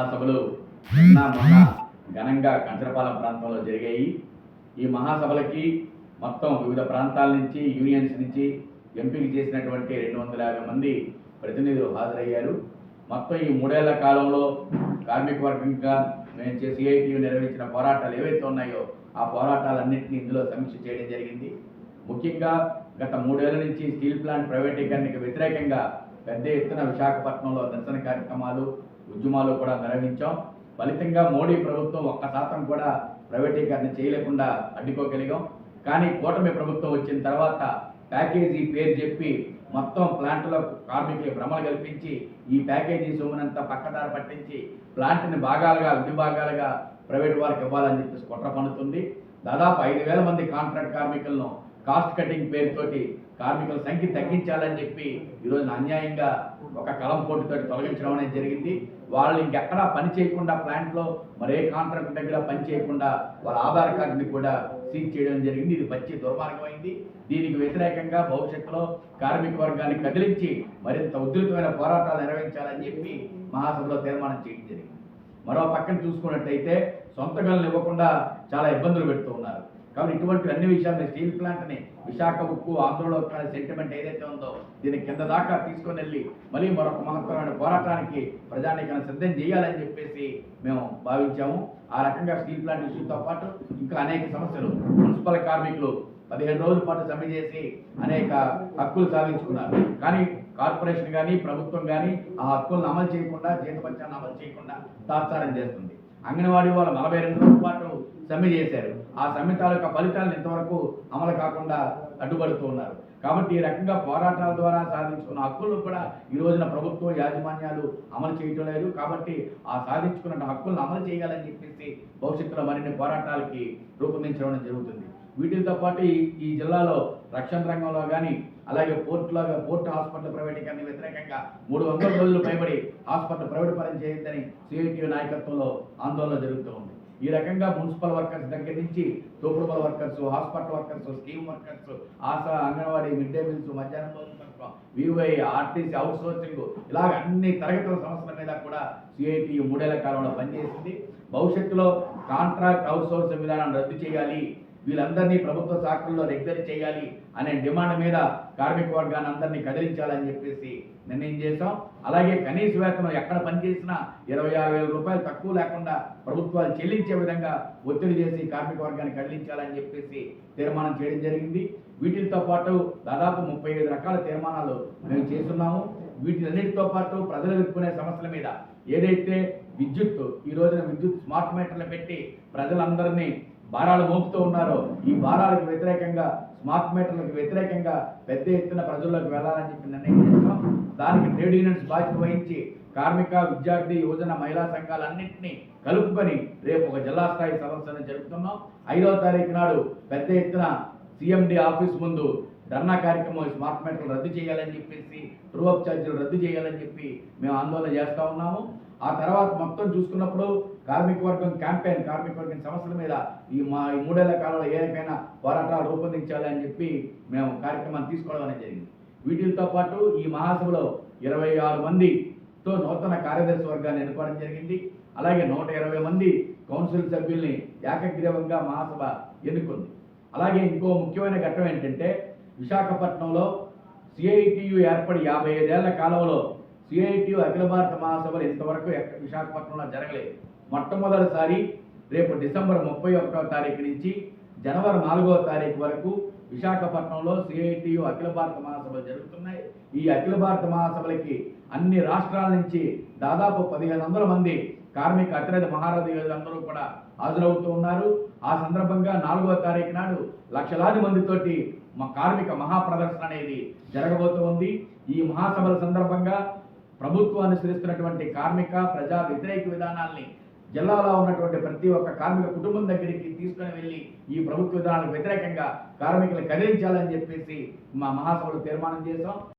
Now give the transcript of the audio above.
మహాసభలు నిన్న మొన్న ఘనంగా కంచరపాలెం ప్రాంతంలో జరిగాయి. ఈ మహాసభలకి మొత్తం వివిధ ప్రాంతాల నుంచి యూనియన్స్ నుంచి ఎంపిక చేసినటువంటి రెండు వందల యాభై మంది ప్రతినిధులు హాజరయ్యారు. మొత్తం ఈ మూడేళ్ళ కాలంలో కార్మిక వర్గంగా మేము సిఐటి నిర్వహించిన పోరాటాలు ఏవైతే ఉన్నాయో ఆ పోరాటాలన్నింటినీ ఇందులో సమీక్ష చేయడం జరిగింది. ముఖ్యంగా గత మూడేళ్ళ నుంచి స్టీల్ ప్లాంట్ ప్రైవేటీకరణకి వ్యతిరేకంగా పెద్ద ఎత్తున విశాఖపట్నంలో నిరసన కార్యక్రమాలు ఉద్యమాలు కూడా నిర్వహించాం ఫలితంగా మోడీ ప్రభుత్వం ఒక్క శాతం కూడా ప్రైవేటీకరణ చేయలేకుండా అడ్డుకోగలిగాం. కానీ కూటమి ప్రభుత్వం వచ్చిన తర్వాత ప్యాకేజీ పేరు చెప్పి మొత్తం ప్లాంట్లో కార్మికులకు భ్రమలు కల్పించి ఈ ప్యాకేజీ సొమ్మునంతా పక్కదారి పట్టించి ప్లాంట్ని భాగాలుగా విభాగాలుగా ప్రైవేట్ వారికి ఇవ్వాలని చెప్పేసి కుట్ర పనుతుంది దాదాపు ఐదు వేల మంది కాంట్రాక్ట్ కార్మికులను కాస్ట్ కటింగ్ పేరుతోటి కార్మికుల సంఖ్య తగ్గించాలని చెప్పి ఈరోజు అన్యాయంగా ఒక కలం పోటీతో తొలగించడం అనేది జరిగింది. వాళ్ళు ఇంకెక్కడా పని చేయకుండా ప్లాంట్లో మరే కాంట్రాక్ట్ దగ్గర పని చేయకుండా వాళ్ళ ఆధార్ కార్డుని కూడా సీజ్ చేయడం జరిగింది. ఇది పచ్చి దుర్మార్గమైంది. దీనికి వ్యతిరేకంగా భవిష్యత్తులో కార్మిక వర్గాన్ని కదిలించి మరింత ఉధృతమైన పోరాటాలు నిర్వహించాలని చెప్పి మహాసభలో తీర్మానం చేయడం జరిగింది. మరో పక్కన చూసుకున్నట్టయితే సొంత గనులు ఇవ్వకుండా చాలా ఇబ్బందులు పెడుతూ ఉన్నారు. కాబట్టి ఇటువంటి అన్ని విషయాలు స్టీల్ ప్లాంట్ని విశాఖ ఉక్కు ఆందోళన సెంటిమెంట్ ఏదైతే ఉందో దీన్ని కింద దాకా తీసుకొని వెళ్ళి మళ్ళీ మరొక మహత్తరమైన పోరాటానికి ప్రజానీకరణ సిద్ధం చేయాలని చెప్పేసి మేము భావించాము. ఆ రకంగా స్టీల్ ప్లాంట్ ఇష్యూతో పాటు ఇంకా అనేక సమస్యలు మున్సిపల్ కార్మికులు పదిహేను రోజుల పాటు సమ్మె చేసి అనేక హక్కులు సాధించుకున్నారు. కానీ కార్పొరేషన్ కానీ ప్రభుత్వం కానీ ఆ హక్కులను అమలు చేయకుండా జీతపత్యాన్ని అమలు చేయకుండా తాత్సారం చేస్తుంది. అంగన్వాడీ వాళ్ళు నలభై రెండు రోజుల పాటు సమ్మె చేశారు. ఆ సమ్మె తాలూకా ఫలితాలను ఇంతవరకు అమలు కాకుండా అడ్డుపడుతూ ఉన్నారు. కాబట్టి ఈ రకంగా పోరాటాల ద్వారా సాధించుకున్న హక్కులను కూడా ఈ రోజున ప్రభుత్వం యాజమాన్యాలు అమలు చేయటం లేదు. కాబట్టి ఆ సాధించుకున్న హక్కులను అమలు చేయాలని చెప్పేసి భవిష్యత్తులో మరిన్ని పోరాటాలకి రూపొందించడం జరుగుతుంది. వీటితో పాటు ఈ ఈ జిల్లాలో రక్షణ రంగంలో కానీ అలాగే పోర్టులో పోర్టు హాస్పిటల్ ప్రైవేటీకరణ వ్యతిరేకంగా మూడు వందల రోజులు పైబడి హాస్పిటల్ ప్రైవేట్ పరం చేయొద్దని సిఐటియు నాయకత్వంలో ఆందోళన జరుగుతూ ఉంది. ఈ రకంగా మున్సిపల్ వర్కర్స్ దగ్గర నుంచి తోపుడుపల workers hospital workers scheme workers ASHA anganwadi mid day meals మధ్యాహ్నం భోజనం పథకం వివై ఆర్టీసీ అవుట్ సోర్సింగ్ ఇలాగ అన్ని తరగతుల సంస్థల మీద కూడా సిఐటి మూడేళ్ళ కాలంలో పనిచేసింది. భవిష్యత్తులో కాంట్రాక్ట్ అవుట్ సోర్సింగ్ విధానం రద్దు చేయాలి. వీళ్ళందరినీ ప్రభుత్వ శాఖల్లో రెగ్యులర్ చేయాలి అనే డిమాండ్ మీద కార్మిక వర్గాన్ని అందరినీ కదిలించాలని చెప్పేసి నిర్ణయం చేశాం. అలాగే కనీస వేతనం ఎక్కడ పనిచేసినా ఇరవై ఆరు వేల రూపాయలు తక్కువ లేకుండా ప్రభుత్వాలు చెల్లించే విధంగా ఒత్తిడి చేసి కార్మిక వర్గాన్ని కదిలించాలని చెప్పేసి తీర్మానం చేయడం జరిగింది. వీటితో పాటు దాదాపు ముప్పై ఐదు రకాల తీర్మానాలు మేము చేస్తున్నాము. వీటిలన్నిటితో పాటు ప్రజలు ఎదుర్కొనే సమస్యల మీద ఏదైతే విద్యుత్ ఈ రోజున విద్యుత్ స్మార్ట్ మీటర్లు పెట్టి ప్రజలందరినీ భారాలు మోపుతూ ఉన్నారో ఈ భారాలకు వ్యతిరేకంగా స్మార్ట్ మీటర్లకు వ్యతిరేకంగా పెద్ద ఎత్తున ప్రజల్లోకి వెళ్ళాలని చెప్పి నిర్ణయం చేస్తాం. దానికి ట్రేడ్ యూనియన్స్ బాధ్యత వహించి కార్మిక విద్యార్థి యువజన మహిళా సంఘాలన్నింటినీ కలుపుకొని రేపు ఒక జిల్లా స్థాయి సదస్సును జరుపుతున్నాం. ఐదవ తారీఖు నాడు పెద్ద ఎత్తున సిఎండి ఆఫీస్ ముందు ధర్నా కార్యక్రమం స్మార్ట్ మీటర్లు రద్దు చేయాలని చెప్పేసి ట్రూ అప్ ఛార్జీలు రద్దు చేయాలని చెప్పి మేము ఆందోళన చేస్తూ ఉన్నాము. ఆ తర్వాత మొత్తం చూసుకున్నప్పుడు కార్మిక వర్గం క్యాంపెయిన్ కార్మిక వర్గం సమస్యల మీద ఈ మా ఈ మూడేళ్ళ కాలంలో ఏ పోరాటాలు రూపొందించాలి అని చెప్పి మేము కార్యక్రమాన్ని తీసుకోవడం అనేది జరిగింది. వీటితో పాటు ఈ మహాసభలో ఇరవై ఆరు మందితో నూతన కార్యదర్శి వర్గాన్ని ఎన్నుకోవడం జరిగింది. అలాగే నూట ఇరవై మంది కౌన్సిల్ సభ్యుల్ని ఏకగ్రీవంగా మహాసభ ఎన్నుకుంది. అలాగే ఇంకో ముఖ్యమైన ఘట్టం ఏంటంటే విశాఖపట్నంలో సిఐటియు ఏర్పడి యాభై ఐదేళ్ళ కాలంలో సిఐటియు అఖిల భారత మహాసభలు ఇంతవరకు విశాఖపట్నంలో జరగలేదు. మొట్టమొదటిసారి రేపు డిసెంబర్ ముప్పై ఒకటో తారీఖు నుంచి జనవరి నాలుగవ తారీఖు వరకు విశాఖపట్నంలో సిఐటియు అఖిల భారత మహాసభలు జరుగుతున్నాయి. ఈ అఖిల భారత మహాసభలకి అన్ని రాష్ట్రాల నుంచి దాదాపు పదిహేను వందల మంది కార్మిక అతిరథ మహారథి అందరూ కూడా హాజరవుతూ ఉన్నారు. ఆ సందర్భంగా నాలుగవ తారీఖు నాడు లక్షలాది మందితోటి మా కార్మిక మహాప్రదర్శన అనేది జరగబోతోంది ఈ మహాసభల సందర్భంగా ప్రభుత్వం అనుసరిస్తున్నటువంటి కార్మిక ప్రజా వ్యతిరేక విధానాల్ని జిల్లాలో ఉన్నటువంటి ప్రతి ఒక్క కార్మిక కుటుంబం దగ్గరికి తీసుకుని వెళ్ళి ఈ ప్రభుత్వ విధానాలకు వ్యతిరేకంగా కార్మికులు కదిలించాలని చెప్పేసి మా మహాసభలో తీర్మానం చేశాం.